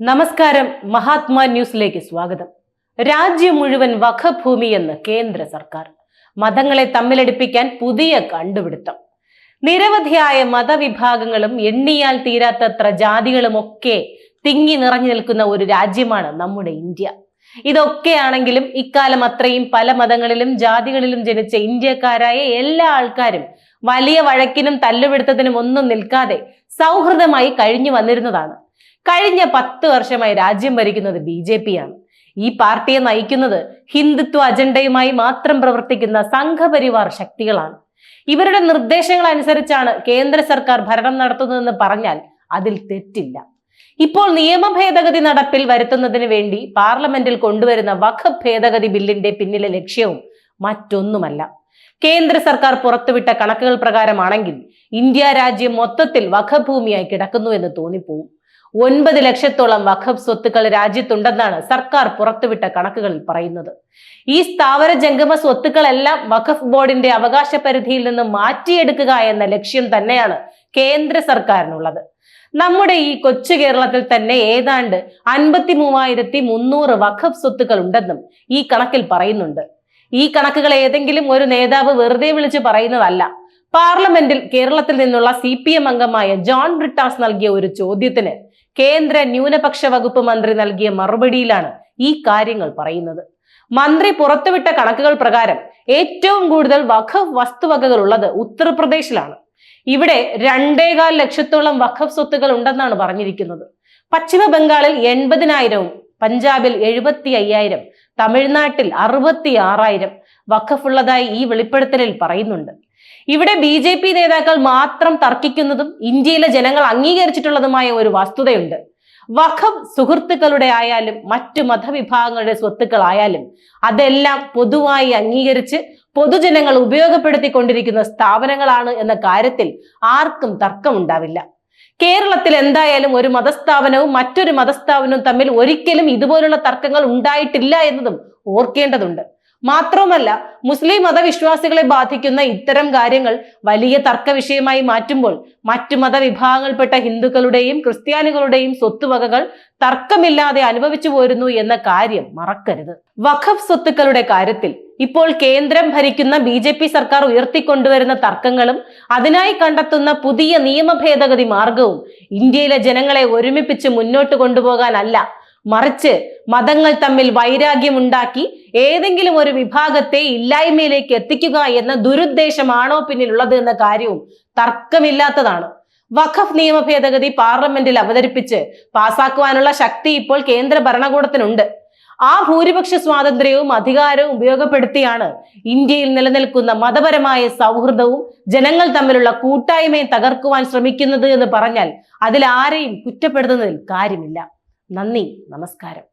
നമസ്കാരം. മഹാത്മാ ന്യൂസിലേക്ക് സ്വാഗതം. രാജ്യം മുഴുവൻ വഖഭൂമി എന്ന് കേന്ദ്ര സർക്കാർ. മതങ്ങളെ തമ്മിലടിപ്പിക്കാൻ പുതിയ കണ്ടുപിടുത്തം. നിരവധിയായ മതവിഭാഗങ്ങളും എണ്ണിയാൽ തീരാത്തത്ര ജാതികളും ഒക്കെ തിങ്ങി നിറഞ്ഞു നിൽക്കുന്ന ഒരു രാജ്യമാണ് നമ്മുടെ ഇന്ത്യ. ഇതൊക്കെയാണെങ്കിലും ഇക്കാലം അത്രയും പല മതങ്ങളിലും ജാതികളിലും ജനിച്ച ഇന്ത്യക്കാരായ എല്ലാ ആൾക്കാരും വലിയ വഴക്കിനും തല്ലുപിടുത്തത്തിനും ഒന്നും നിൽക്കാതെ സൗഹൃദമായി കഴിഞ്ഞു വന്നിരുന്നതാണ്. കഴിഞ്ഞ പത്ത് വർഷമായി രാജ്യം ഭരിക്കുന്നത് ബി ജെ പി ആണ് ഈ പാർട്ടിയെ നയിക്കുന്നത് ഹിന്ദുത്വ അജണ്ടയുമായി മാത്രം പ്രവർത്തിക്കുന്ന സംഘപരിവാർ ശക്തികളാണ്. ഇവരുടെ നിർദ്ദേശങ്ങൾ അനുസരിച്ചാണ് കേന്ദ്ര സർക്കാർ ഭരണം നടത്തുന്നതെന്ന് പറഞ്ഞാൽ അതിൽ തെറ്റില്ല. ഇപ്പോൾ നിയമ ഭേദഗതി നടപ്പിൽ വരുത്തുന്നതിന് വേണ്ടി പാർലമെന്റിൽ കൊണ്ടുവരുന്ന വഖ ഭേദഗതി ബില്ലിന്റെ പിന്നിലെ ലക്ഷ്യവും മറ്റൊന്നുമല്ല. കേന്ദ്ര സർക്കാർ പുറത്തുവിട്ട കണക്കുകൾ പ്രകാരമാണെങ്കിൽ ഇന്ത്യ രാജ്യം മൊത്തത്തിൽ വഖഭൂമിയായി ഭൂമിയായി കിടക്കുന്നു എന്ന് തോന്നിപ്പോവും. ഒൻപത് ലക്ഷത്തോളം വഖബ് സ്വത്തുക്കൾ രാജ്യത്തുണ്ടെന്നാണ് സർക്കാർ പുറത്തുവിട്ട കണക്കുകളിൽ പറയുന്നത്. ഈ സ്ഥാവര ജംഗമ സ്വത്തുക്കളെല്ലാം വഖഫ് ബോർഡിന്റെ അവകാശ പരിധിയിൽ നിന്ന് മാറ്റിയെടുക്കുക എന്ന ലക്ഷ്യം തന്നെയാണ് കേന്ദ്ര സർക്കാരിനുള്ളത്. നമ്മുടെ ഈ കൊച്ചു കേരളത്തിൽ തന്നെ ഏതാണ്ട് അൻപത്തി മൂവായിരത്തി മുന്നൂറ് വഖഫ് സ്വത്തുക്കൾ ഉണ്ടെന്നും ഈ കണക്കിൽ പറയുന്നുണ്ട്. ഈ കണക്കുകൾ ഏതെങ്കിലും ഒരു നേതാവ് വെറുതെ വിളിച്ച് പറയുന്നതല്ല. പാർലമെന്റിൽ കേരളത്തിൽ നിന്നുള്ള സി പി എം അംഗമായ ജോൺ ബ്രിട്ടാസ് നൽകിയ ഒരു ചോദ്യത്തിന് കേന്ദ്ര ന്യൂനപക്ഷ വകുപ്പ് മന്ത്രി നൽകിയ മറുപടിയിലാണ് ഈ കാര്യങ്ങൾ പറയുന്നത്. മന്ത്രി പുറത്തുവിട്ട കണക്കുകൾ പ്രകാരം ഏറ്റവും കൂടുതൽ വഖഫ് വസ്തുവകകൾ ഉള്ളത് ഉത്തർപ്രദേശിലാണ്. ഇവിടെ രണ്ടേകാൽ ലക്ഷത്തോളം വഖഫ് സ്വത്തുകൾ ഉണ്ടെന്നാണ് പറഞ്ഞിരിക്കുന്നത്. പശ്ചിമ ബംഗാളിൽ എൺപതിനായിരവും പഞ്ചാബിൽ എഴുപത്തി അയ്യായിരം തമിഴ്നാട്ടിൽ അറുപത്തി ആറായിരം വഖഫുള്ളതായി ഈ വെളിപ്പെടുത്തലിൽ പറയുന്നുണ്ട്. ഇവിടെ ബി ജെ പി നേതാക്കൾ മാത്രം തർക്കിക്കുന്നതും ഇന്ത്യയിലെ ജനങ്ങൾ അംഗീകരിച്ചിട്ടുള്ളതുമായ ഒരു വസ്തുതയുണ്ട്. വഖഫ് സുഹൃത്തുക്കളുടെ ആയാലും മറ്റു മതവിഭാഗങ്ങളുടെ സ്വത്തുക്കളായാലും അതെല്ലാം പൊതുവായി അംഗീകരിച്ച് പൊതുജനങ്ങൾ ഉപയോഗപ്പെടുത്തിക്കൊണ്ടിരിക്കുന്ന സ്ഥാപനങ്ങളാണ് എന്ന കാര്യത്തിൽ ആർക്കും തർക്കമുണ്ടാവില്ല. കേരളത്തിൽ എന്തായാലും ഒരു മതസ്ഥാപനവും മറ്റൊരു മതസ്ഥാപനവും തമ്മിൽ ഒരിക്കലും ഇതുപോലുള്ള തർക്കങ്ങൾ ഉണ്ടായിട്ടില്ല എന്നതും ഓർക്കേണ്ടതുണ്ട്. മാത്രവുമല്ല മുസ്ലിം മതവിശ്വാസികളെ ബാധിക്കുന്ന ഇത്തരം കാര്യങ്ങൾ വലിയ തർക്ക വിഷയമായി മാറ്റുമ്പോൾ മറ്റു മതവിഭാഗങ്ങൾപ്പെട്ട ഹിന്ദുക്കളുടെയും ക്രിസ്ത്യാനികളുടെയും സ്വത്തുവകകൾ തർക്കമില്ലാതെ അനുഭവിച്ചു പോരുന്നു എന്ന കാര്യം മറക്കരുത്. വഖഫ് സ്വത്തുക്കളുടെ കാര്യത്തിൽ ഇപ്പോൾ കേന്ദ്രം ഭരിക്കുന്ന ബി ജെ പി സർക്കാർ ഉയർത്തിക്കൊണ്ടുവരുന്ന തർക്കങ്ങളും അതിനായി കണ്ടെത്തുന്ന പുതിയ നിയമ ഭേദഗതി മാർഗവും ഇന്ത്യയിലെ ജനങ്ങളെ ഒരുമിപ്പിച്ച് മുന്നോട്ട് കൊണ്ടുപോകാനല്ല മറിച്ച് മതങ്ങൾ തമ്മിൽ വൈരാഗ്യമുണ്ടാക്കി ഏതെങ്കിലും ഒരു വിഭാഗത്തെ ഇല്ലായ്മയിലേക്ക് എത്തിക്കുക എന്ന ദുരുദ്ദേശമാണോ പിന്നിലുള്ളത് എന്ന കാര്യവും തർക്കമില്ലാത്തതാണ്. വഖഫ് നിയമ ഭേദഗതി പാർലമെന്റിൽ അവതരിപ്പിച്ച് പാസാക്കുവാനുള്ള ശക്തി ഇപ്പോൾ കേന്ദ്ര ഭരണകൂടത്തിനുണ്ട്. ആ ഭൂരിപക്ഷ സ്വാതന്ത്ര്യവും അധികാരവും ഉപയോഗപ്പെടുത്തിയാണ് ഇന്ത്യയിൽ നിലനിൽക്കുന്ന മതപരമായ സൗഹൃദവും ജനങ്ങൾ തമ്മിലുള്ള കൂട്ടായ്മയും തകർക്കുവാൻ ശ്രമിക്കുന്നത് എന്ന് പറഞ്ഞാൽ അതിൽ ആരെയും കുറ്റപ്പെടുത്തുന്നതിൽ കാര്യമില്ല. നന്ദി നമസ്കാരം.